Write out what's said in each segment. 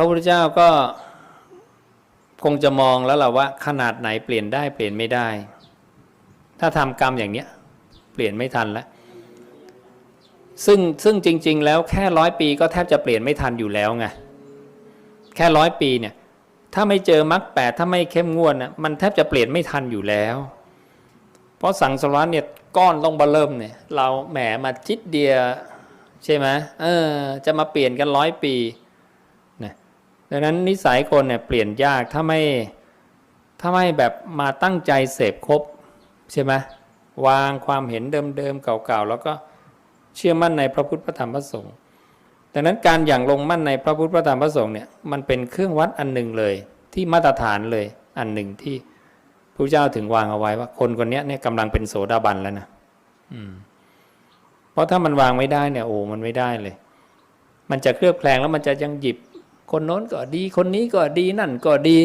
พระพุทธเจ้าก็คงจะมองแล้วล่ะว่า ขนาดไหนเปลี่ยนได้เปลี่ยนไม่ได้ ถ้าทำกรรมอย่างเนี้ย เปลี่ยนไม่ทันแล้วซึ่งซึ่งจริง ๆ แล้วแค่ร้อยปีก็แทบจะเปลี่ยนไม่ทันอยู่แล้วไงแค่ร้อยปีเนี่ย ถ้าไม่เจอมรรคแปดถ้าไม่เข้มงวดนะมันแทบจะเปลี่ยนไม่ทันอยู่แล้ว เพราะสังสารวัฏเนี่ยก้อนต้องบเริ่มเนี่ย เราแหมมาจิตเดียใช่ไหมเออ จะมาเปลี่ยนกันร้อยปี ดังนั้นนิสัยคนเนี่ยเปลี่ยนยากถ้าไม่ถ้าไม่แบบมาตั้งใจเสพครบใช่ไหมวางความเห็นเดิมๆเก่าๆแล้วก็เชื่อมั่นในพระพุทธพระธรรมพระสงฆ์ดังนั้นการอย่างลงมั่นในพระพุทธพระธรรมพระสงฆ์เนี่ยมันเป็นเครื่องวัดอันหนึ่งเลย ที่มาตรฐานเลยอันหนึ่งที่พระเจ้าถึงวางเอาไว้ว่า คนคนนี้เนี่ยกำลังเป็นโสดาบันแล้วนะอืมเพราะถ้ามันวางไม่ได้เนี่ยโอ้มันไม่ได้เลย มันจะเคลือบแคลงแล้วมันจะยังหยิบ คนโน้นก็ดี คนนี้ก็ดีนั่นก็ดี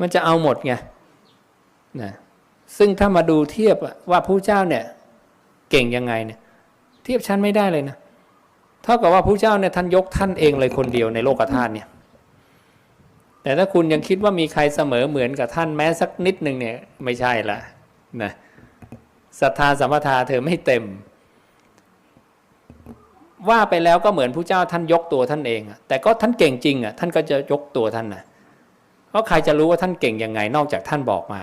มันจะเอาหมดไงนะซึ่งถ้ามาดูเทียบว่าผู้เจ้าเนี่ย เก่งยังไงเนี่ย เทียบชั้นไม่ได้เลยนะเท่ากับว่าผู้เจ้าเนี่ยท่านยกท่านเองเลยคนเดียวในโลกธาตุเนี่ย แต่ถ้าคุณยังคิดว่ามีใครเสมอเหมือนกับท่านแม้สักนิดหนึ่งเนี่ย ไม่ใช่ละนะศรัทธาสัมปทาเธอไม่เต็ม ว่าไปแล้วก็เหมือนผู้เจ้าท่านยกตัวท่านเองแต่ก็ท่านเก่งจริงอะท่านก็จะยกตัวท่านนะเพราะใครจะรู้ว่าท่านเก่งยังไงนอกจากท่านบอกมา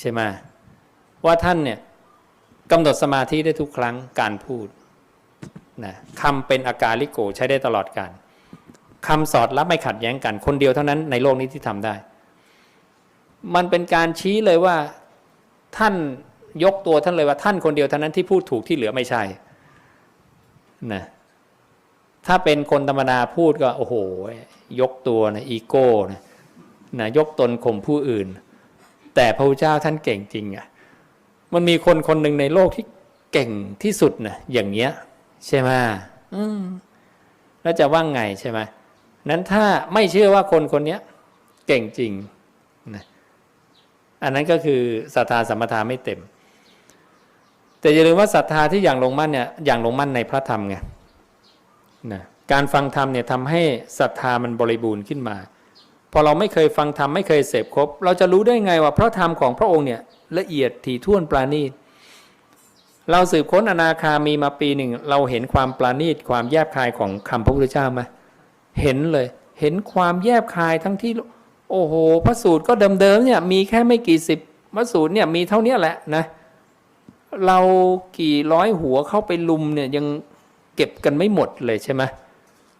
ใช่ไหมว่าท่านเนี่ยกำหนดสมาธิได้ทุกครั้งการพูดนะคำเป็นอาการลิโกใช้ได้ตลอดการคำสอดรับไม่ขัดแย้งกัน คนเดียวเท่านั้นในโลกนี้ที่ทำได้ มันเป็นการชี้เลยว่าท่านยกตัวท่านเลยว่าท่านคนเดียวเท่านั้นที่พูดถูกที่เหลือไม่ใช่นะ ถ้าเป็นคนธรรมดาพูดก็โอ้โห ยกตัวนะอีโก้นะนะยกตนข่มผู้อื่น แต่พระพุทธเจ้าท่านเก่งจริงอะ่ะมันมีคนคนหนึ่งในโลกที่เก่งที่สุดนะอย่างเงี้ย ใช่ไหมอืมแล้วจะว่างไงใช่ไหมนั้นถ้าไม่เชื่อว่าคนคนนี้เก่งจริงนะอันนั้นก็คือศรัทธาสัมปทาไม่เต็ม แต่อย่าลืมว่าศรัทธาที่อย่างลงมั่นเนี่ยอย่างลงมั่นในพระธรรมไง นะการฟังธรรมเนี่ยทำให้ศรัทธามันบริบูรณ์ขึ้นมา พอเราไม่เคยฟังธรรมไม่เคยเสพครบ เราจะรู้ได้ไงว่าพระธรรมของพระองค์เนี่ยละเอียดถี่ถ้วนปราณีตเราสืบค้นอนาคามีมาปีหนึ่ง เราเห็นความปราณีตความแยบคายของคำพระพุทธเจ้าไหมเห็นเลย เห็นความแยบคายทั้งที่ โอ้โห พระสูตรก็เดิมๆเนี่ยมีแค่ไม่กี่สิบพระสูตรเนี่ยมีเท่านี้แหละนะ เรากี่ร้อยหัวเข้าไปลุมเนี่ยยัง เก็บกันไม่หมดเลยใช่ไหม